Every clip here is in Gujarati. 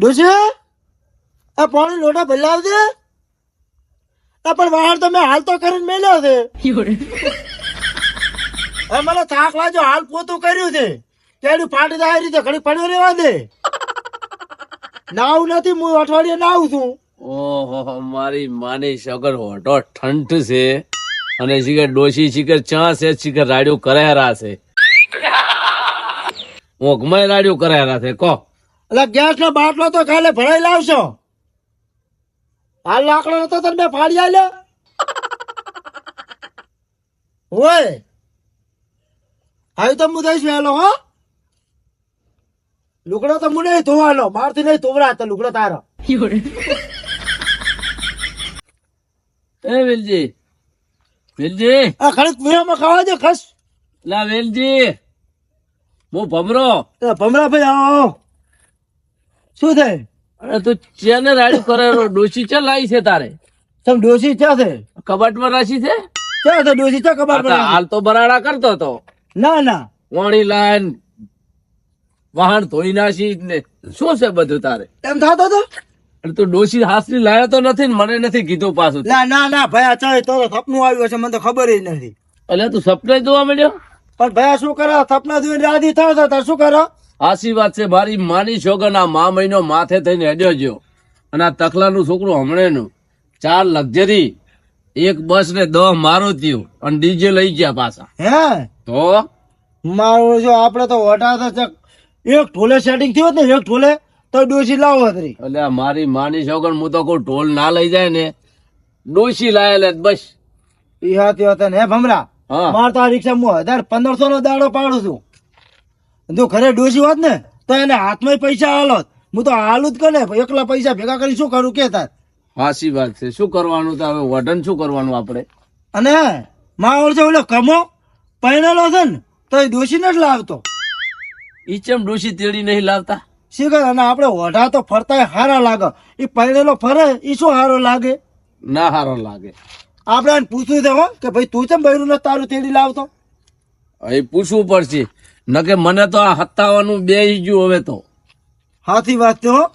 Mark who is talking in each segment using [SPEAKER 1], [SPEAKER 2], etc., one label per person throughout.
[SPEAKER 1] ડોશી આ પાણી લોટા ભલાવજે. આ પણ બહાર તો મેં હાલ તો કરીને મેલ્યો છે. હવે મને થાક લાગ્યો હાલ પોતું કર્યું છે. તેડી ફાટી જાય એ રીતે ઘડી પડ્યો રહેવા દે. નાવું નથી હું અઠવાડિયે નાવું છું.
[SPEAKER 2] ઓહો મારી માની સગર હોટો ઠંડ છે અને શિખર ડોશી શિખર ચા છે શિખર રાડ્યો કરેરા છે. ઊંઘમાં રાડ્યો કરાયેલા છે કો.
[SPEAKER 1] એટલે ગેસ નો બાટલો તો કાલે ભરાઈ લાવશો. આ લાકડો નતો તને મેં ફાડી આલ્યો? ઓય. આવી તો હું દઈશ વહેલો હો. લુગડો તો હું નહીં ધોવાનો મારથી નહીં ધોવરા તો લુગડો તારો.
[SPEAKER 2] એ વેલજી. વેલજી.
[SPEAKER 1] આ ખડીક વીરામાં ખાવા દે ખસ.
[SPEAKER 2] લા વેલજી. હું ભમરો.
[SPEAKER 1] એ ભમરા ભાઈ આવો. શું થાય?
[SPEAKER 2] અરે તું ચેને રાડ્યું કરે? ડોશી ચા લાવી છે તારે?
[SPEAKER 1] તમ ડોશી ચા છે?
[SPEAKER 2] કબાટમાં રાખી છે?
[SPEAKER 1] ચા છે ડોશી ચા
[SPEAKER 2] આ
[SPEAKER 1] કબાટ
[SPEAKER 2] તો હાલ તો બરાડા કરતો હતો
[SPEAKER 1] ના ના.
[SPEAKER 2] વાણી લાઈન વાહન ધોઈ નાશી ને શું છે બધું તારે?
[SPEAKER 1] એમ થતો તો?
[SPEAKER 2] અરે તું ડોશી હાસરી લાયો તો નથી ને મને નથી કીધું પાછું.
[SPEAKER 1] ના ના ના ભયા ચાલે તો સપનું આવ્યું હશે મને તો ખબર જ નથી.
[SPEAKER 2] એટલે તું સપને જોવા મળ્યો
[SPEAKER 1] પણ ભયા શું કરો? સપના જોઈને રાજી થયો તો તાર શું કરો?
[SPEAKER 2] વાત છે મારી માની છોકર આ મા મહિનો માથે થઈને હેડ્યો ગયો. અને આ તકલાનું છોકરું હમણેનું. ચાર લક્ઝરી એક બસ ને દહ થયો અને ડીજે લઈ ગયા પાછા.
[SPEAKER 1] હે?
[SPEAKER 2] તો?
[SPEAKER 1] મારું જો આપણે તો વટા તો એક ઢોલે સેટિંગ થયું ને એક ઢોલે તો ડોસી લાવો હતી
[SPEAKER 2] એટલે મારી માની છોકર હું તો કોઈ ઢોલ ના લઈ જાય ને ડોશી લાયેલે બસ.
[SPEAKER 1] ઈ હાથી હતા ને હે ભમરા?
[SPEAKER 2] હા.
[SPEAKER 1] માર તો આ રિક્ષા હું હજાર પંદરસો નો દાડો પાડું છું. જો ઘરે ડોસી હોત ને તો એને હાથમાં પૈસા હાલોત હું તો હાલું જ કરે એકલા પૈસા ભેગા કરી શું કરું કે તાર?
[SPEAKER 2] હાસી વાત છે. શું કરવાનું તો હવે? વઢન શું કરવાનું આપણે?
[SPEAKER 1] અને માહોલ છે ઓલો કમો પહેરેલો છે ને તો એ ડોસી ને જ લાવતો.
[SPEAKER 2] ઈ ચેમ ડોસી તેડી નહીં લાવતા?
[SPEAKER 1] શીખર અને આપણે ઓઢા તો ફરતા હારા લાગે. એ પહેરેલો ફરે એ શું હારો લાગે?
[SPEAKER 2] ના હારો લાગે.
[SPEAKER 1] આપણે એને પૂછ્યું છે કે ભાઈ તું ચમ બૈરું ને તારું તેડી લાવતો?
[SPEAKER 2] એ પૂછવું પડશે. નકે મને તો આ હતાવાનું બે ગયું હવે તો.
[SPEAKER 1] હાથી વાત છે હો.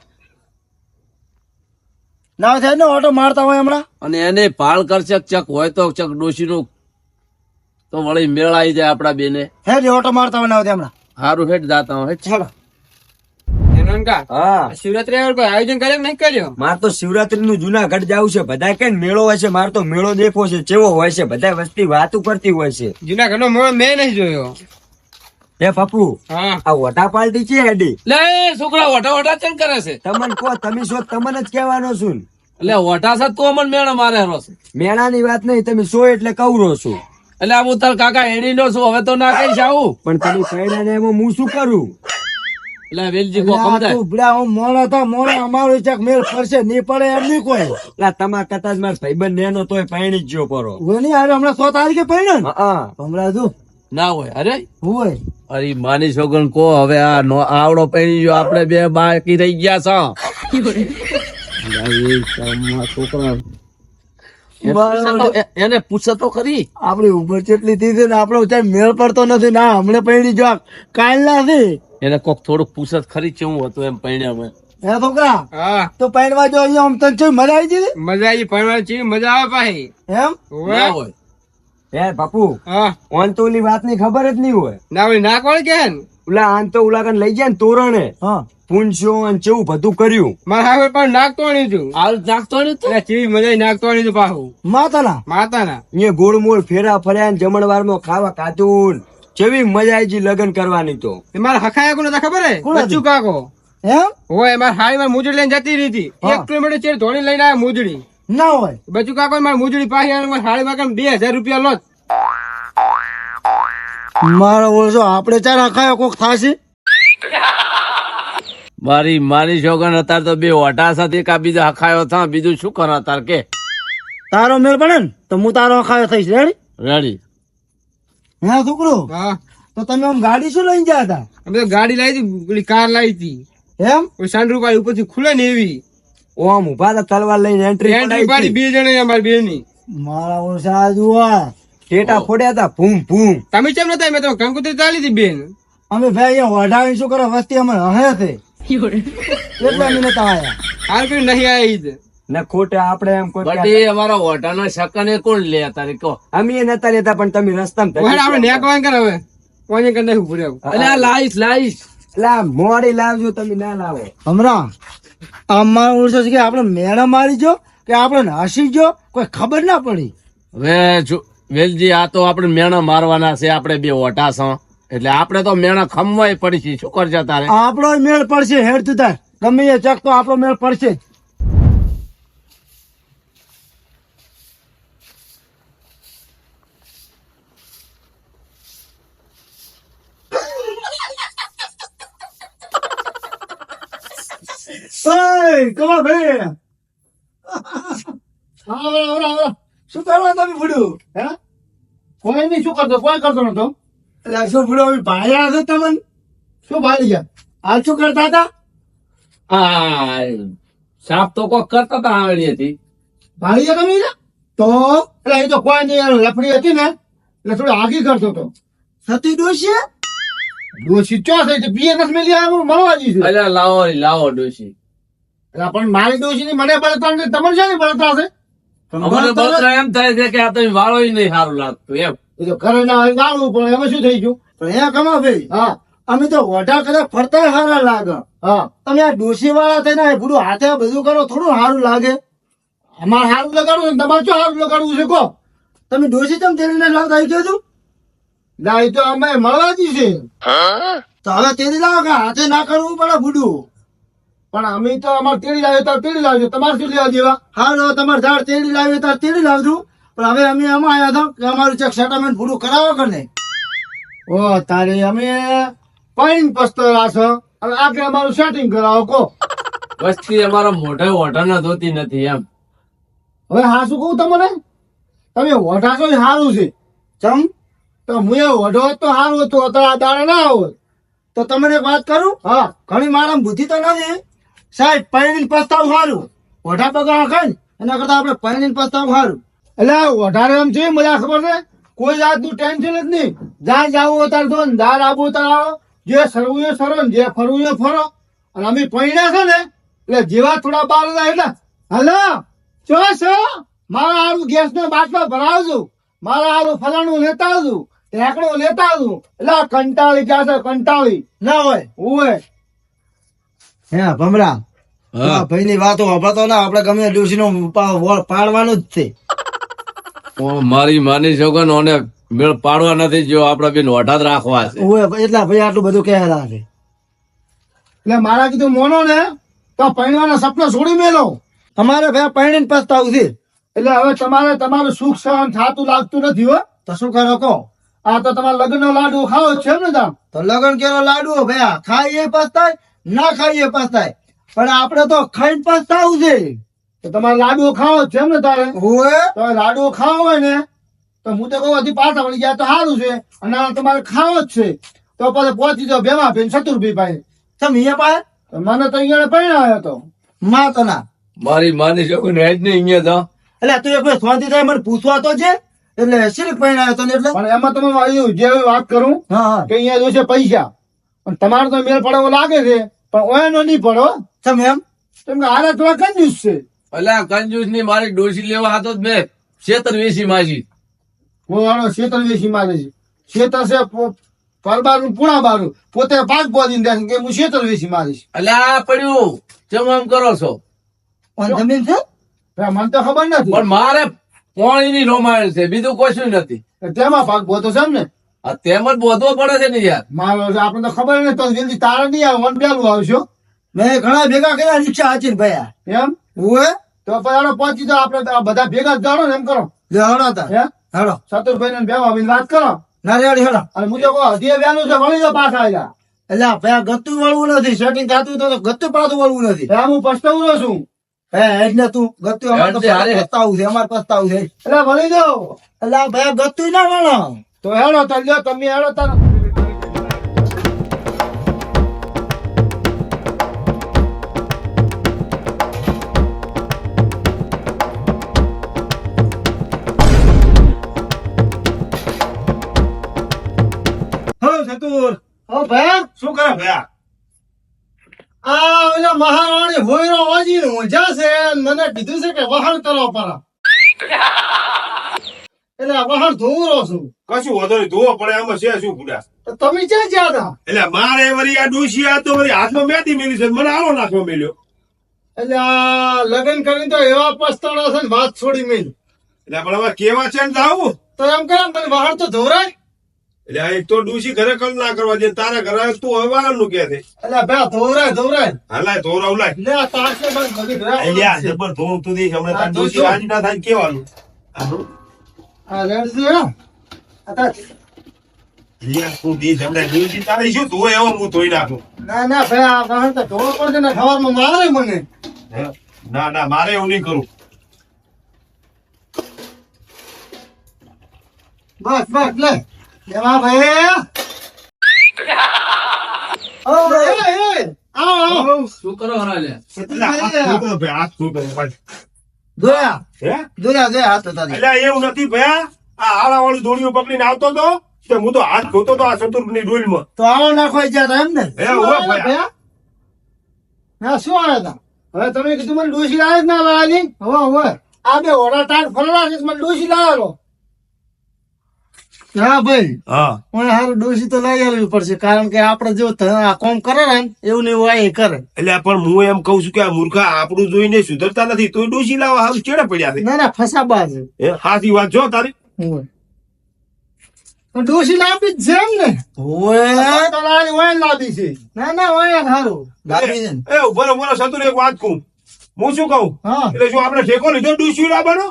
[SPEAKER 1] ના થાય ને ઓટો મારતા હોય હમણાં.
[SPEAKER 2] અને એને પાળ કરશે ચક હોય તો ચક ડોશીનું. તો વળી મેળ આવી જાય આપડા બેને.
[SPEAKER 1] હે ઓટો મારતા હોય ના હમણાં.
[SPEAKER 2] હારું હેઠ જાતા હોય
[SPEAKER 1] ચાલો.
[SPEAKER 3] શિવરાત્રી આવે કોઈ આયોજન કર્યું નહીં કર્યો?
[SPEAKER 4] માર તો શિવરાત્રી નું જુનાગઢ જવું છે બધા કઈ મેળો હોય છે માર તો મેળો દેખવો છે કેવો હોય છે બધા વસ્તી વાતું કરતી હોય છે.
[SPEAKER 3] જુનાગઢ નો મેળો મેં નહીં જોયો.
[SPEAKER 4] હે પપ્પુ આ વટા પાલટી છે હેડી?
[SPEAKER 2] લે છોકરા વટા વટા ચમ કરે છે?
[SPEAKER 4] તમને કહો તમે શો તમને જ કહેવાનો છું.
[SPEAKER 2] એટલે વટા છે તો અમને મેળો મારે હેરો છે.
[SPEAKER 4] મેળાની વાત નહીં તમે શો એટલે કવરો છો.
[SPEAKER 2] એટલે હું તાર કાકા એડી નો છું હવે તો ના કઈ આવું.
[SPEAKER 4] પણ તમે પૈડા ને હું શું કરું?
[SPEAKER 2] એટલે વેલજી કો સમજાય?
[SPEAKER 1] તું હું મોણો થા મોણો અમારું ચક મેળ ફરશે નહીં પડે એમ નહીં કોઈ.
[SPEAKER 4] એટલે તમારા કથા જ ભાઈબંધ નેનો તોય પાણી જ ગયો પરો.
[SPEAKER 1] હું નહીં હમણાં સો તારીખે પડ્યો ને?
[SPEAKER 4] હા
[SPEAKER 1] હમણાં તું
[SPEAKER 2] ના હોય અરે?
[SPEAKER 1] હોય.
[SPEAKER 2] અરે માની છોકર કો હવે આ નો આવડો પહેરી ગયો આપણે બે બાકી રહી ગયા છે. છોકરા. એને પૂછે તો ખરી?
[SPEAKER 1] આપડી ઉંમર કેટલી થઈ છે ને આપણો મેળ પડતો નથી. ના હમણે પડી જો કાલ નથી
[SPEAKER 2] એને કોક થોડુંક પૂછત ખરી ચેવું હતું એમ પહેણ્યા
[SPEAKER 1] હે છોકરા
[SPEAKER 3] હા.
[SPEAKER 1] તો પહેરવા જો અહીંયા આમ તને ચેવી મજા આવી જઈ
[SPEAKER 3] મજા આવી ભણવાની ચીવી મજા આવે ભાઈ
[SPEAKER 1] એમ?
[SPEAKER 2] ના હોય.
[SPEAKER 4] હે બાપુ
[SPEAKER 3] હા.
[SPEAKER 4] ઓન તો ઓલી વાતની ખબર જ નહીં હોય.
[SPEAKER 3] ના હોય ના કોણ કે? ને
[SPEAKER 4] ઓલા આન તો ઓલા કન લઈ જાય ને તોરણે.
[SPEAKER 1] હા.
[SPEAKER 4] પૂંછ્યો અને ચેવું બધું કર્યું.
[SPEAKER 3] મારા હવે પણ નાક તોડ્યું હતું
[SPEAKER 2] હાલ નાખતો નહીં તું?
[SPEAKER 3] ચીવી મજા નાક તોડ્યું હતું પાછું.
[SPEAKER 1] માતાના.
[SPEAKER 3] માતાના.
[SPEAKER 4] અહીંયા ગોળ મોળ ફેરા ફર્યા ને જમણવારમાં ખાવા ખાધું ને જેવી મજા આવી લગ્ન કરવાની તો.
[SPEAKER 3] એ મારા હખાયા કોને ખબર હે? બચ્ચુ કાકો.
[SPEAKER 1] એમ?
[SPEAKER 3] હોય મારા હાડી માં મુજડી લઈને જતી રહી હતી. એક કિલોમીટર ચેર ધોળી લઈને આવ્યા મુજડી.
[SPEAKER 1] ના હોય.
[SPEAKER 3] બચ્ચુ કાકો મારા મુજડી પાછી આવીને મારી માં બે હજાર રૂપિયા લોત.
[SPEAKER 1] મારો ઓળસો આપણે ચાર હખાયો કોક થાશે?
[SPEAKER 2] મારી મારી છોકરા અત્યારે તો બે ઓઢા સાથે કા બીજા હખાયો થા. બીજું શું કરો તાર કે?
[SPEAKER 1] તારો મેળ પડે ને તો હું તારો હખાયો થઈશ. રેડી
[SPEAKER 2] રેડી
[SPEAKER 1] હે છોકરો?
[SPEAKER 3] હા.
[SPEAKER 1] તો તમે આમ ગાડી શું લઈને ગયા હતા?
[SPEAKER 3] અમે તો ગાડી લાવી હતી પેલી કાર લાવી હતી.
[SPEAKER 1] એમ?
[SPEAKER 3] સનરૂફ વાળી ઉપરથી ખુલે ને એવી.
[SPEAKER 4] ઓમ ઊભા હતા તલવાર લઈને એન્ટ્રી
[SPEAKER 3] એન્ટ્રી પાડી બે જણા અમારી બે ની
[SPEAKER 1] મારા ઓછા જુઆ.
[SPEAKER 4] ટેટા ફોડ્યા હતા ભૂમ ભૂમ.
[SPEAKER 3] તમે કેમ નતા મેં તો કંકુતરી ચાલી હતી બેન.
[SPEAKER 1] અમે ભાઈ અહીંયા વઢાવી શું કરે વસ્તી અમે હે છે
[SPEAKER 5] એટલે અમે નતા આવ્યા
[SPEAKER 3] હાલ કરી નહીં આવી.
[SPEAKER 4] ને ખોટે આપણે એમ કોઈ
[SPEAKER 2] બટ એ અમારા ઓટાના શકન એ કોણ લે તારે કહો.
[SPEAKER 4] અમે નતા લેતા પણ તમે રસ્તામાં
[SPEAKER 3] હવે આપણે નેકવાન કર હવે. કોઈને કરી.
[SPEAKER 2] એટલે આ લાઈશ લાઈશ
[SPEAKER 4] એટલે આ મોડી લાવજો તમે ના લાવો.
[SPEAKER 5] હમણાં અમારો ઉડસો છે કે આપણે મેળા મારી જો કે આપણે હસી જો કોઈ ખબર ના પડી.
[SPEAKER 2] હવે જો વેલજી આ તો આપણે મેણા મારવાના છે આપણે બે ઓટા છો. એટલે આપણે તો મેણા ખમવાય પડી શું કરશે તારે?
[SPEAKER 5] આપણો મેળ પડશે હેડ તું તાર. ગમે એ ચક તો આપણો મેળ પડશે જ. ભાઈ આવો, આવો, આવો. શું કરવા તમે ફૂડ્યું હે? કોઈ નહીં શું કરતો? કોઈ કરતો નતો એટલે શું ફૂડો ભાડ્યા હતો તમને શું ભાડી ગયા? હાલ શું કરતા હતા?
[SPEAKER 2] આ સાપ તો કોક કરતા હતા આવેલી હતી.
[SPEAKER 5] ભાડી ગયા? તમે તો? એટલે એ તો કોઈ નહીં લફડી હતી ને એટલે થોડી આગી કરતો હતો. સતી ડોશી ડોશી ચો થઈ છે પીએ નથી મેલી આ મળવા જઈશું
[SPEAKER 2] અલ્યા લાવો લાવો ડોશી.
[SPEAKER 5] પણ મારી ડોશી ની મને નથી છે
[SPEAKER 2] એમ થાય છે કે આ તમે વાળો નહીં સારું લાગતું એમ.
[SPEAKER 5] એ તો ઘરે ના હોય ગાળવું પણ એમાં શું થઈ ગયું? પણ એ કમા ભાઈ. હા. અમે તો વઢા કદાચ ફરતા સારા લાગે. હા. તમે આ ડોશી વાળા થઈને આ બધું હાથે બધું કરો થોડું સારું લાગે. અમારે સારું લગાડવું તમારે શું સારું લગાડવું છે કહો. તમે ડોશી તમે તેડીને લાવતા? આવી ગયો ના એ તો અમે મળવાજી છે. તો હવે તેડી લાવો કે હાથે ના કરવું પડે બુડું પણ અમે તો અમારે તેડી લાવે તો તેડી લાવજો. તમારે શું લેવા દેવા? હા લો તમારે ઝાડ તેડી લાવીએ તાર તેડી લાવજો. પણ હવે અમે એમાં આવ્યા હતા કે અમારું ચેક સેટલમેન્ટ પૂરું કરાવો કે નહીં? ઓ તારે અમે પાણી પસ્તરા છો. હવે આગળ અમારું સેટિંગ કરાવો કો
[SPEAKER 2] વસ્તી અમારા મોઢે ઓઢાના ધોતી નથી એમ.
[SPEAKER 5] હવે હા શું કહું તમને? તમે ઓઢા છો સારું છે. ચમ? તો હું એ ઓઢો હોત તો સારું હતું અત્યારે આ દાડે ના આવત તો તમને એક વાત કરું? હા. ઘણી મારા બુદ્ધિ તો નથી. સાહેબ પૈણીને પસ્તાવ સારું. ઓઢા પગાર ખાય એના કરતા આપણે પૈણીને પસ્તાવ સારું. એટલે ઓઢારે એમ છે મને ખબર છે, કોઈ જાતનું ટેન્શન જ નહીં. જ્યાં જાવું હોય દો દાળ દાર આવવું આવો જે સરવું એ સરો જે ફરવું એ ફરો. અને અમે પૈણા છે ને, એટલે જેવા થોડા બાર એટલે, હલો, ચો છો? મારા હારું ગેસ નો બાટલો ભરાવજો. મારા હારું ફલાણું લેતા આવજો. ઢેકણું લેતા આવજો. એટલે કંટાળી ગયા છે, કંટાળી. ના હોય હોય. હે ભમરા ભાઈ ની વાતો વાપરતો ના આપડે ગમે ડોસી નો પાડવાનું જ છે.
[SPEAKER 2] મારી માની ઓને મેળ પાડવા નથી જો આપડે બેન ઓઢા જ રાખવા છે.
[SPEAKER 5] એટલા ભાઈ આટલું બધું કહેલા છે. એટલે મારા કીધું મોનો ને તો પહેણવાના સપના છોડી મેલો. અમારે ભાઈ પૈણીને પસ્તાવું છે. એટલે હવે તમારે તમારું સુખ સહન થતું લાગતું નથી હો. તો શું કરો કહો? આ તો તમારા લગ્ન નો લાડુ ખાવો છે ને તામ તો લગ્ન કેરો લાડુ ભાઈ ભયા એ પસ્તાય ના ખાઈએ પસ્તાય. પણ આપણે તો ખાઈને પસ્તાવું છે. તો તમારે લાડુ ખાવો છે એમ ને તારે? હોય તો લાડુ ખાવો હોય ને તો હું તો કહું હજી પાછા વળી ગયા તો સારું છે. અને તમારે ખાવો જ છે. તો પછી પહોંચી જાઓ ભેમા ભાઈ શત્રુભાઈ પાસે. તમે અહીંયા પાસે? મને તો અહીંયા પરણાયો હતો માં તો ના.
[SPEAKER 2] મારી માની શકો ને જ ને અહીંયા જા
[SPEAKER 5] એટલે તું એક શાંતિ થાય મને પૂછવા તો છે. એટલે શિરીક પરણાયો તો ને એટલે? પણ એમાં તમે જે વાત કરું કે અહીંયા જોશે પૈસા. પણ તમારે તો મેળ પડવો લાગે છે. પણ ઓનો નહીં પડો તમે એમ? તમને હારે થોડા કંજૂસ છે.
[SPEAKER 2] અલ્યા કંજૂસની મારી ડોસી લેવા હતો જ મેં. છેતર વેસી માજી
[SPEAKER 5] પોવાનો શેતર વેસી મારે છે. શેતર છે પરબારું પૂણા બારું પોતે પાક બોધી દે કે હું શેતર વેસી મારીશ
[SPEAKER 2] અલ્યા આ પડ્યું. ચમ આમ કરો છો?
[SPEAKER 5] જમીન છે? મને તો ખબર નથી.
[SPEAKER 2] પણ મારે પોણી ની રોમાયણ છે. બીજું કશું નથી.
[SPEAKER 5] તેમાં પાક બોતો છે એમ ને?
[SPEAKER 2] તેમ જ બોધવો પડે છે ને યાર.
[SPEAKER 5] મારો આપણને તો ખબર નહીં તો જલ્દી તારા નહીં આવે વન પેલું આવશો. મેં ઘણા ભેગા કર્યા રિક્ષા હાચીને ભાઈ એમ? હું તો પછી પહોંચી તો આપણે બધા ભેગા જાણો ને એમ કરો. હડો તા હડો સતુરભાઈ ને બેવા આવીને વાત કરો. ના રે હડો અને મુજબ કહું હજી વહેલું છે વળી જાઓ પાછા આવ્યા એટલે ભયા ગતું વળવું નથી સેટિંગ થતું તો ગતું પાછું વળવું નથી. હું પસ્તાવું છું. હે એટલે તું ગતું અમારે તો. પસ્તાવું છે અમારે પસ્તાવું છે. એટલે વળી જાઓ એટલે ભાઈ ગતું ના વળો તો હેડો તો લ્યો તમે હેડો તાર. શું કરે ભયા? આ ઓલા મહારાણી હોયરો વાજી ઊંઝા છે મને કીધું છે કે વહાણ કરો પરા. એટલે આ વહાણ ધોવરો છું.
[SPEAKER 6] કશું વધુ નહીં ધોવો પડે એમાં છે શું બુડા
[SPEAKER 5] તમે ક્યાં ગયા હતા?
[SPEAKER 6] એટલે મારે વરી આ ડોશી આ તો વરી હાથમાં મેથી મેલી છે મને આવો નાખો મેલ્યો.
[SPEAKER 5] એટલે આ લગ્ન કરીને તો એવા પસ્તાડા છે ને વાત છોડી મેલ.
[SPEAKER 6] એટલે પણ હવે કેવા છે ને આવું?
[SPEAKER 5] તો એમ કરે મને વહાણ તો ધોરાય
[SPEAKER 6] એટલે આ એક તો ડૂસી ઘરે કલ ના કરવા દે તારા ઘરે તું હવે વાળનું કે છે.
[SPEAKER 5] એટલે બે ધોરાય ધોરાય
[SPEAKER 6] હાલાય ધોરાવ લાય
[SPEAKER 5] લે આ તારસે બસ બધી ઘરે
[SPEAKER 6] અલ્યા જબર ધોમ તું દે હમણે તારી ડોશી રાજી ના થાય કેવાનું?
[SPEAKER 5] ના ના ભાઈ આ વહાણ તો ધોવો પડશે ને ખબરમાં મારે મને.
[SPEAKER 6] ના ના મારે એવું નહીં કરું.
[SPEAKER 5] બસ બસ લે. લેવા ભાઈ. આવો આવો.
[SPEAKER 2] શું કરો
[SPEAKER 6] ધોતો ભાઈ, હાથ ધોતો ભાઈ.
[SPEAKER 5] દોયા
[SPEAKER 6] હે?
[SPEAKER 5] દોયા દોયા હાથ હતા
[SPEAKER 6] એટલે એવું નથી ભયા. આ આળા વાળું દોડીઓ પકડીને આવતો તો તે હું તો હાથ ધોતો તો આ શત્રુની ડોલમાં.
[SPEAKER 5] તો આવો નાખવા ગયા એમ ને.
[SPEAKER 6] હે, ઊભા ભયા.
[SPEAKER 5] હા શું આવ્યા હતા હવે તમે કીધું મને ડોસી લાવે જ ના લાવેલી હવે હવે. આ બે ઓરા ટાટ ફરવા છે મને ડોસી લાવેલો હા ભાઈ.
[SPEAKER 6] હા.
[SPEAKER 5] પણ હારું ડોસી તો લઈ આવવી પડશે કારણ કે આપણે જો ત- આ કોમ કરે ને એવું ને એવું આ એ કરે.
[SPEAKER 6] એટલે પણ હું એમ કઉ છું કે આ મૂર્ખા આપણું જોઈને સુધરતા નથી તો ડોસી લાવવા હારું ચેડે પડ્યા છે.
[SPEAKER 5] ના ના ફસાબા છે
[SPEAKER 6] હાથી વાત જો તારી.
[SPEAKER 5] ડોસી લાવી જ છે એમ ને. હોય. તો ને છે. ના ના ને હારું. લાવી છે ને.
[SPEAKER 6] એ ઊભો રહો, સતુર એક વાત કહું. હું શું કહું?
[SPEAKER 5] હા.
[SPEAKER 6] એટલે જો આપણે ઠેકો લીધો ડોસી લાવવાનો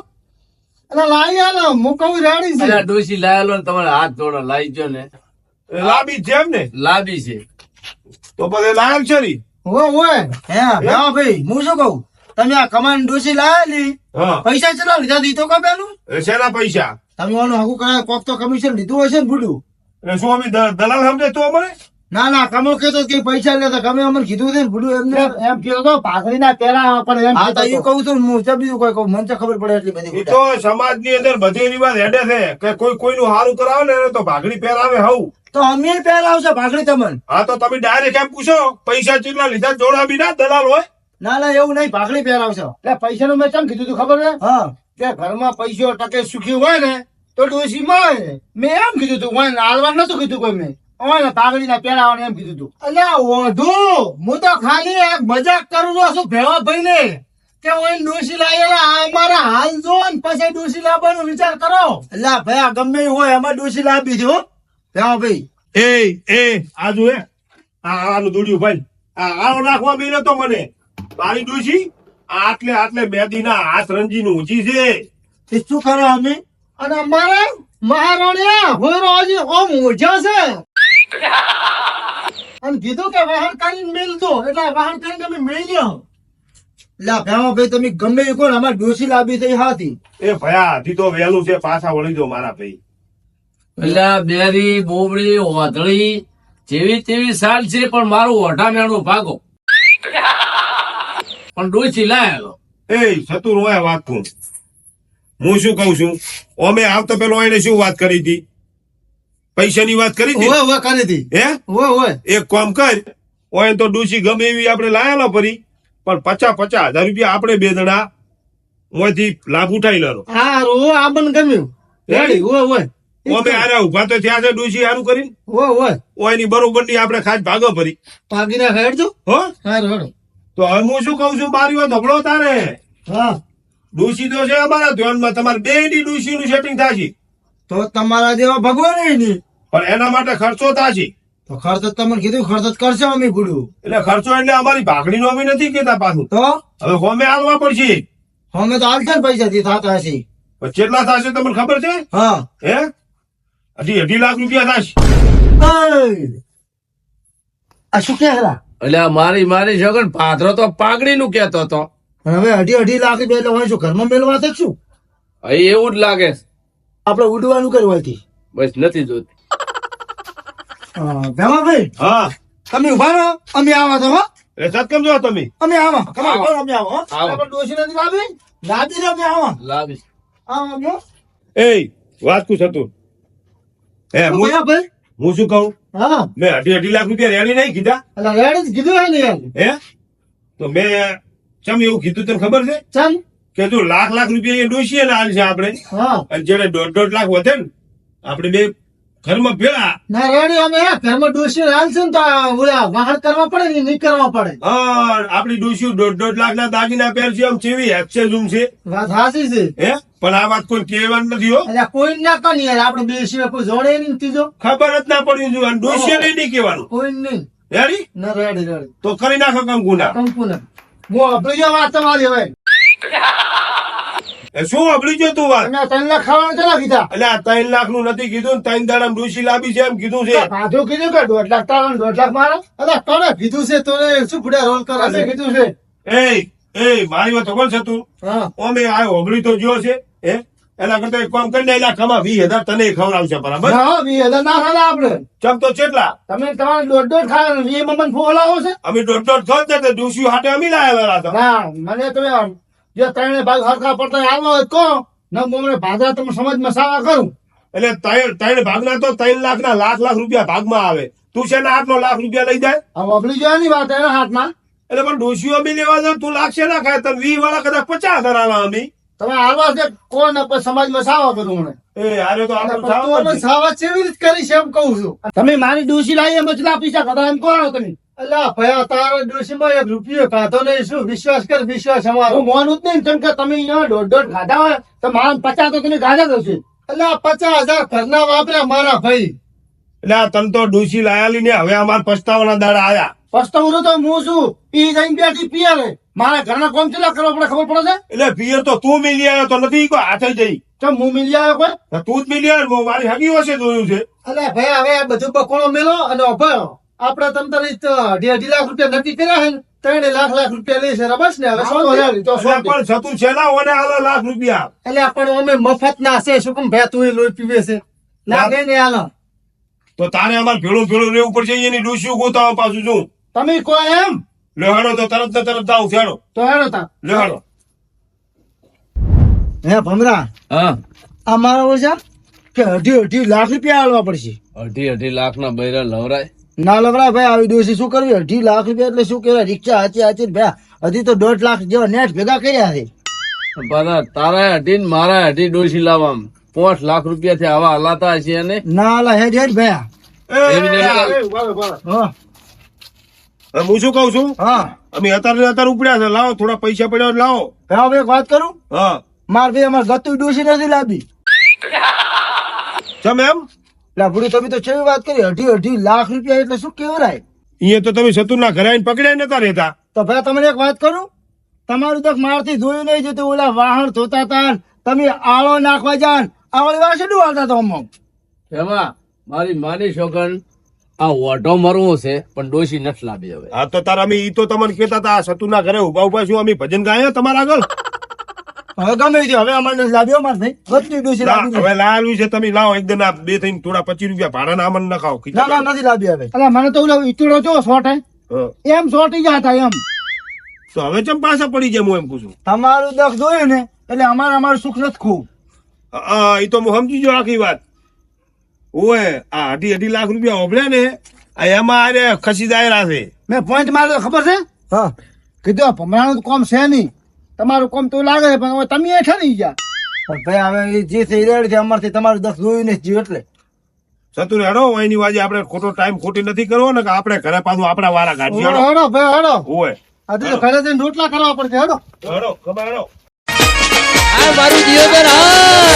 [SPEAKER 5] એટલે લાવી આલો હું કહું રેડી છે.
[SPEAKER 2] લાયેલો ને તમારે હાથ જોડો લાવી જો ને.
[SPEAKER 6] લાંબી છે ને?
[SPEAKER 2] લાંબી છે.
[SPEAKER 6] તો પછી લાયક છે રી
[SPEAKER 1] હે હા ભાઈ હું શું કહું? તમે આ કમાન ડોસી લાયેલી?
[SPEAKER 6] હા.
[SPEAKER 1] પૈસા ચલાવ લીધા? દીધો કો પેલું?
[SPEAKER 6] શેના પૈસા?
[SPEAKER 1] તમે ઓલું હકુ કરાય કોક તો કમિશન લીધું હશે ને બુડું
[SPEAKER 6] એટલે શું અમે દલાલ સમજે તો મને
[SPEAKER 1] ના ના તમે કેતો કે પૈસા લેતા. તમે અમને કીધું છે ને એમને
[SPEAKER 5] એમ કીધું તો પાઘડી ના પેલા પણ એમ
[SPEAKER 1] હા તો
[SPEAKER 5] કીધું
[SPEAKER 1] એ કહું છું હું બીજું કોઈ કહું મને ખબર પડે એટલી બધી
[SPEAKER 6] તો સમાજની અંદર બધી રિવાજ હેડે છે કે કોઈ કોઈનું સારું કરાવે ને તો ભાગડી પહેરાવે હવું.
[SPEAKER 1] તો અમે પહેરાવશે ભાગડી તમને?
[SPEAKER 6] હા તો તમે ડાયરેક્ટ એમ પૂછો પૈસા ચીટલા લીધા જોડા બી ના દલાલ હોય?
[SPEAKER 1] ના ના એવું નહીં ભાગડી પહેરાવશો
[SPEAKER 5] એટલે પૈસાનું મેં કેમ કીધું તું ખબર છે?
[SPEAKER 1] હા.
[SPEAKER 5] કે ઘરમાં પૈસો ટકે સુખી હોય ને તો ડોસી મળે. મેં એમ કીધું તું હોય ને હાલવા નતું કીધું કોઈ મેં. ને પાઘડી ના પહેરાવાનું એમ કીધું તું. અલ્યા ઓઢું હું તો ખાલી એક મજાક કરું છું ભેવા ભાઈ ને કે હું ડોસી લાયેલા અમારા હાલ જો ને પછી ડોસી લાવવાનો વિચાર કરો.
[SPEAKER 1] એટલે ભાઈ આ ગમે હોય એમાં ડોસી લાવી દીધી ભેવા ભાઈ.
[SPEAKER 6] એ એ આ જો હે. આ આનું દોડ્યું ભાઈ. આ આવો નાખવા બી તો મને. મારી ડોસી આટલે આટલે બેદી ના હાથ રંજી નું ઊંચી છે.
[SPEAKER 1] એ શું કરો અમે?
[SPEAKER 5] અને અમારે મહારાણી હોય રોજ ઓમ ઊંઝા છે. અને કીધું કે વાહન કરીને મેલજો એટલે વાહન કરીને અમે મેલ્યો
[SPEAKER 1] લા આ ભાઈ તમે ગમે એ કોણ? અમારે ડોસી લાવી થઈ હાથી.
[SPEAKER 6] એ ભયા હજી તો વહેલું છે પાછા વળી દો મારા ભાઈ.
[SPEAKER 2] એટલે બેરી બોબડી વાદળી જેવી તેવી સાલ છે પણ મારું ઓઢા મેણું ભાગો. પણ ડોસી લાયેલો
[SPEAKER 6] એ સતુર હોય વાત હું શું કઉ છું? અમે આવતા પેલો એને શું વાત કરી હતી? પૈસાની વાત કરી હતી
[SPEAKER 5] હોય કરી હતી.
[SPEAKER 6] હે?
[SPEAKER 5] હોય હોય
[SPEAKER 6] એક કામ કર ઓય તો ડોશી ગમે એવી આપણે લાયેલો પરી પણ પચાસ પચાસ હજાર રૂપિયા આપણે બે જણા ઓયથી લાભ ઉઠાઈ લેલો
[SPEAKER 5] હા રો આ મને ગમ્યું. રેડી હોય હોય
[SPEAKER 6] અમે આરે ઊભા તો થયા છે ડોશી સારું કરી
[SPEAKER 5] હોય હોય
[SPEAKER 6] ઓયની બરોબરની આપણે ખાસ ભાગો ભરી
[SPEAKER 5] પાગીના હેડજો.
[SPEAKER 6] હો?
[SPEAKER 5] હારું હેડો
[SPEAKER 6] તો હવે હું શું કઉ છું મારી વાત હબળો તારે.
[SPEAKER 5] હા.
[SPEAKER 6] ડોશી તો છે અમારા ધ્યાનમાં તમારે બે ની ડોશી નું સેટિંગ થશે.
[SPEAKER 1] તો તમારા જેવા ભગવાન નહીં.
[SPEAKER 6] પણ એના માટે ખર્ચો થશે.
[SPEAKER 1] તો ખર્ચ તમને કીધું ખર્ચ કરશે અમે બુડું
[SPEAKER 6] એટલે ખર્ચો એટલે અમારી ભાગડી નો અમે નથી કેતા પાછું.
[SPEAKER 1] તો?
[SPEAKER 6] હવે હોમે આવવા પડશે.
[SPEAKER 1] હોમે તો હાલશે ને પૈસા થી થતા હશે.
[SPEAKER 6] કેટલા થશે તમને ખબર છે?
[SPEAKER 1] હા.
[SPEAKER 6] હે? અઢી અઢી લાખ રૂપિયા થશે!
[SPEAKER 1] આ શું કે હલા
[SPEAKER 2] એટલે મારી મારી જગન પાથરો તો પાઘડી નું કેતો હતો
[SPEAKER 1] હવે અઢી અઢી લાખ રૂપિયા એટલે હોય શું ઘરમાં મેળવા શું
[SPEAKER 2] અહીં એવું જ લાગે છે.
[SPEAKER 1] આપણે ઉડવાનું કર્યું હોયથી
[SPEAKER 2] બસ નથી જોતી.
[SPEAKER 1] ભેમાભાઈ
[SPEAKER 6] હા.
[SPEAKER 1] તમે ઊભા રહો અમે આવા તો હો.
[SPEAKER 6] એ સત્કમ જો તમે.
[SPEAKER 1] અમે આવા. ઊભા અમે આવો
[SPEAKER 5] આપણે ડોશી નથી લાવી
[SPEAKER 1] લાવી રહો, અમે આવા.
[SPEAKER 2] લાવી.
[SPEAKER 5] હા. જો
[SPEAKER 6] એ વાત કુ થતું એ
[SPEAKER 1] ભેમાભાઈ
[SPEAKER 6] હું શું કહું?
[SPEAKER 5] હા.
[SPEAKER 6] મેં અઢી અઢી લાખ રૂપિયા રેડી નહીં કીધા.
[SPEAKER 5] એટલે રેડી જ કીધું હે ને
[SPEAKER 6] હે? તો મેં ચમ એવું કીધું તને ખબર છે?
[SPEAKER 5] ચમ?
[SPEAKER 6] કે તું લાખ લાખ રૂપિયા એ ડોસીએ ને હાલ છે આપણે. અને જેને દોઢ દોઢ લાખ વધે ને આપણે બે ઘરમાં ભેળા.
[SPEAKER 5] ના રેડી અમે ઘરમાં ડોસી હાલ છે ને તો ઓલા વાહન કરવા પડે ને નહીં કરવા પડે.
[SPEAKER 6] હા આપણી ડોસી દોઢ દોઢ લાખ ના દાગીના પહેર છે આમ ચેવી એક્સચેન્જ છે.
[SPEAKER 5] વાત સાચી છે.
[SPEAKER 6] હે? પણ આ વાત કોઈ કહેવાનું નથી હો.
[SPEAKER 5] એટલે કોઈ ના કરી યાર આપણે બે સિવાય કોઈ જોડે નહીં ત્રીજો.
[SPEAKER 6] ખબર જ ના પડી જો અને ડોસીએ નહીં કહેવાનું.
[SPEAKER 5] કોઈ નહીં.
[SPEAKER 6] રેડી?
[SPEAKER 5] ના રેડી રેડી.
[SPEAKER 6] તો કરી નાખો કંકુના કંકુના
[SPEAKER 5] કંકુ ને. હું આપણે વાત તમારી હવે.
[SPEAKER 6] શું અબળી જો તું વાત?
[SPEAKER 5] ત્રણ લાખ ખાવાનું ચલા કીધા.
[SPEAKER 6] એટલે આ ત્રણ લાખનું નથી કીધું ત્રણ દાડા ડોસી લાવી છે એમ કીધું છે.
[SPEAKER 5] પાછું કીધું કે દોઢ લાખ તારા દોઢ લાખ મારા? અરે કોને કીધું છે તને શું ફૂડા રોલ કરે કીધું છે?
[SPEAKER 6] એ એ મારી વાત ખબર છે તું?
[SPEAKER 5] હા.
[SPEAKER 6] ઓમે આ ઓગળી તો જો છે હે? એના કરતા એક કામ કરી એના કમા વીસ હજાર તને ખવડાવશે બરાબર?
[SPEAKER 5] હા વી હજાર ના ખાલા આપણે.
[SPEAKER 6] ચમ તો કેટલા
[SPEAKER 5] તમે તમારે દોઢ દોઢ ખાવાનું વી મમન ફોલાવો છે?
[SPEAKER 6] અમે દોઢ દોઢ ખાવ છે ડોસી હાટે અમે લાયા હતા.
[SPEAKER 5] ના મને તમે જે ત્રણે ભાગ હરખા પડતા આવો તો ન મોમરે ભાદરા તમે સમજમાં સાવા કરું.
[SPEAKER 6] એટલે ત્રણ ત્રણ ભાગના તો ત્રણ લાખ ના લાખ લાખ રૂપિયા ભાગમાં આવે. તું છે ને આઠ લાખ રૂપિયા લઈ જાય?
[SPEAKER 5] આ વગડી જોવાની વાત એના હાથમાં.
[SPEAKER 6] એટલે પણ ડોસીઓ બી લેવા જાવ તું લાગશે ના ખાય? તમે વી વાળા કદાચ પચાસ હજાર આલા અમે.
[SPEAKER 5] તમે આવા છે કોણ આપણે સમાજમાં સાવા કરું મને?
[SPEAKER 6] એ હારે તો આપણે સાવ
[SPEAKER 5] કેવી રીતે કરીશ એમ કહું છું. તમે મારી ડોસી લાવી એમ કેટલા પૈસા ખાધા એમ કોણ તમે. અલ્લા ભયા તારા ડોશીમાં એક રૂપિયો ખાધો નહીં શું વિશ્વાસ કર વિશ્વાસ અમારો. હું મોનું જ નહીં કેમ કે તમે અહીંયા દોઢ દોઢ ખાધા હોય તો મારા પચાસ તો તમે ગાજા જ હશે. અલ્લા પચાસ હજાર ઘરના વાપર્યા મારા ભાઈ.
[SPEAKER 6] એટલે આ તને તો ડોસી લાયા લઈને હવે અમાર પસ્તાવાના દાડા આયા
[SPEAKER 5] પસ્તાવું તો હું છું પી જઈને બેઠી પીએ રે મારા ઘરના કોમ ચેલા કરવા પડે ખબર પડે છે?
[SPEAKER 6] એટલે પિયર તો તું મિલી આવ્યો તો નથી કોઈ હાથે જઈ.
[SPEAKER 5] ચમ હું મિલી આવ્યો કોઈ?
[SPEAKER 6] તું જ મિલી આવ્યો મારી હગી વસે જોયું છે.
[SPEAKER 5] અલ્યા ભાઈ હવે આ બધું બકોણો મેલો અને અભાયો આપડે તમ તારે અઢી અઢી લાખ રૂપિયા નક્કી કર્યા હે ત્રણે લાખ લાખ રૂપિયા લઈ છે બસ ને હવે સો હજાર તો સો
[SPEAKER 6] ઓને લાખ રૂપિયા.
[SPEAKER 5] એટલે પણ અમે મફત ના છે શું કેમ ભે તું લોહી પીવે છે. લાગે ને આલો.
[SPEAKER 6] તો તારે અમારે ભેળું ભેળું રહેવું પડશે એની ડોસીઓ ગોતાવો પાછું શું
[SPEAKER 5] તમે કહો એમ?
[SPEAKER 6] લેહાડો તો તરત ને તરત જાવ ફેડો
[SPEAKER 5] તો હેડો તા.
[SPEAKER 6] લેહાડો
[SPEAKER 1] હે ભમરા.
[SPEAKER 2] હા.
[SPEAKER 1] આ મારા ઓછા કે અઢી અઢી લાખ રૂપિયા આલવા પડશે.
[SPEAKER 2] અઢી અઢી લાખ ના બૈરા લવરાય.
[SPEAKER 1] ના લગડા ભાઈ આવી દોષી શું કરવી? અઢી લાખ રૂપિયા એટલે શું કહેવાય? રિક્ષા હાચી હાચી ભાઈ હજી તો દોઢ લાખ જેવા નેટ ભેગા કર્યા છે.
[SPEAKER 2] બધા તારા અઢી ને મારા અઢી ડોસી લાવવા પાંચ લાખ રૂપિયા થી આવા હલાતા હશે અને
[SPEAKER 1] ના હલા હેડ હેડ ભાઈ. હા.
[SPEAKER 6] હું શું કઉ છું?
[SPEAKER 1] હા.
[SPEAKER 6] અમે અત્યારે ને અત્યારે ઉપડ્યા છે. લાવો થોડા પૈસા પડ્યા લાવો.
[SPEAKER 1] ભાઈ હવે એક વાત કરું?
[SPEAKER 6] હા.
[SPEAKER 1] મારે ભાઈ અમારે ગતું ડોસી નથી લાવી.
[SPEAKER 6] ચમ એમ?
[SPEAKER 1] એટલે ભૂડી તમે તો કેવી વાત કરી? અઢી અઢી લાખ રૂપિયા એટલે શું કેવરાય
[SPEAKER 6] અહીંયા તો તમે સતુરના ઘરે આવીને પકડ્યા નતા રહેતા.
[SPEAKER 1] તો ભાઈ તમને એક વાત કરું? તમારું તો મારથી જોયું નહીં જતું ઓલા વાહન ધોતા હતા તમે આળો નાખવા જાન. આવડી વાર શું વાળતા હતા અમુક
[SPEAKER 2] એમાં મારી માની શોગન આ ઓટો મરવો છે પણ ડોશી નથી લાવી હવે.
[SPEAKER 6] હા તો તારા અમે ઈ તો તમને કેતા હતા આ સતુના ઘરે ઊભા ઊભા શું અમે ભજન ગાયા તમારા આગળ?
[SPEAKER 1] હવે ગમે તે હવે અમારે લાવ્યો માર ભાઈ. ગતું ડોસી લાવી
[SPEAKER 6] હવે લાલવી છે તમે લાવો એકદમ આ બે થઈને થોડા પચીસ રૂપિયા ભાડા ના ન ખાઓ
[SPEAKER 1] ના ના નથી લાવી હવે.
[SPEAKER 5] અલ્યા મને તો ઓલો ઈચડો જો શોર્ટ
[SPEAKER 6] હા.
[SPEAKER 5] એમ શોર્ટી જતા એમ.
[SPEAKER 6] તો હવે ચમ પાછા પડી જાય હું એમ પૂછું
[SPEAKER 1] તમારું દખ જોયું ને એટલે અમારે અમારું સુખ નથી ખૂબ.
[SPEAKER 6] એ તો હું સમજી જો આખી વાત. ઓએ આ અઢી અઢી લાખ રૂપિયા ઓભળ્યા ને આ એમાં આરે ખસી દાયરા છે.
[SPEAKER 5] મેં પોઈન્ટ માર્યો ખબર છે?
[SPEAKER 1] હા.
[SPEAKER 5] કીધું ભમરાનું તો કોમ છે નહીં. તમારું કોમ તો લાગે છે પણ હવે તમે હેઠા નહીં ગયા
[SPEAKER 1] પણ ભાઈ હવે જે થઈ રેડ છે અમારથી તમારું દસ જોયું ને જીવ એટલે.
[SPEAKER 6] સતુર હેડો એની વાજે આપણે ખોટો ટાઈમ ખોટી નથી કરવો ને કે આપણે ઘરે પાછું આપણા વારા ગાડી
[SPEAKER 5] હેડો.
[SPEAKER 6] હેડો
[SPEAKER 5] હેડો ભાઈ હેડો.
[SPEAKER 6] ઓય.
[SPEAKER 5] આજે તો ઘરે જઈને રોટલા કરવા પડશે હેડો.
[SPEAKER 6] હેડો ખબર હેડો.
[SPEAKER 2] આ મારું જીવન હા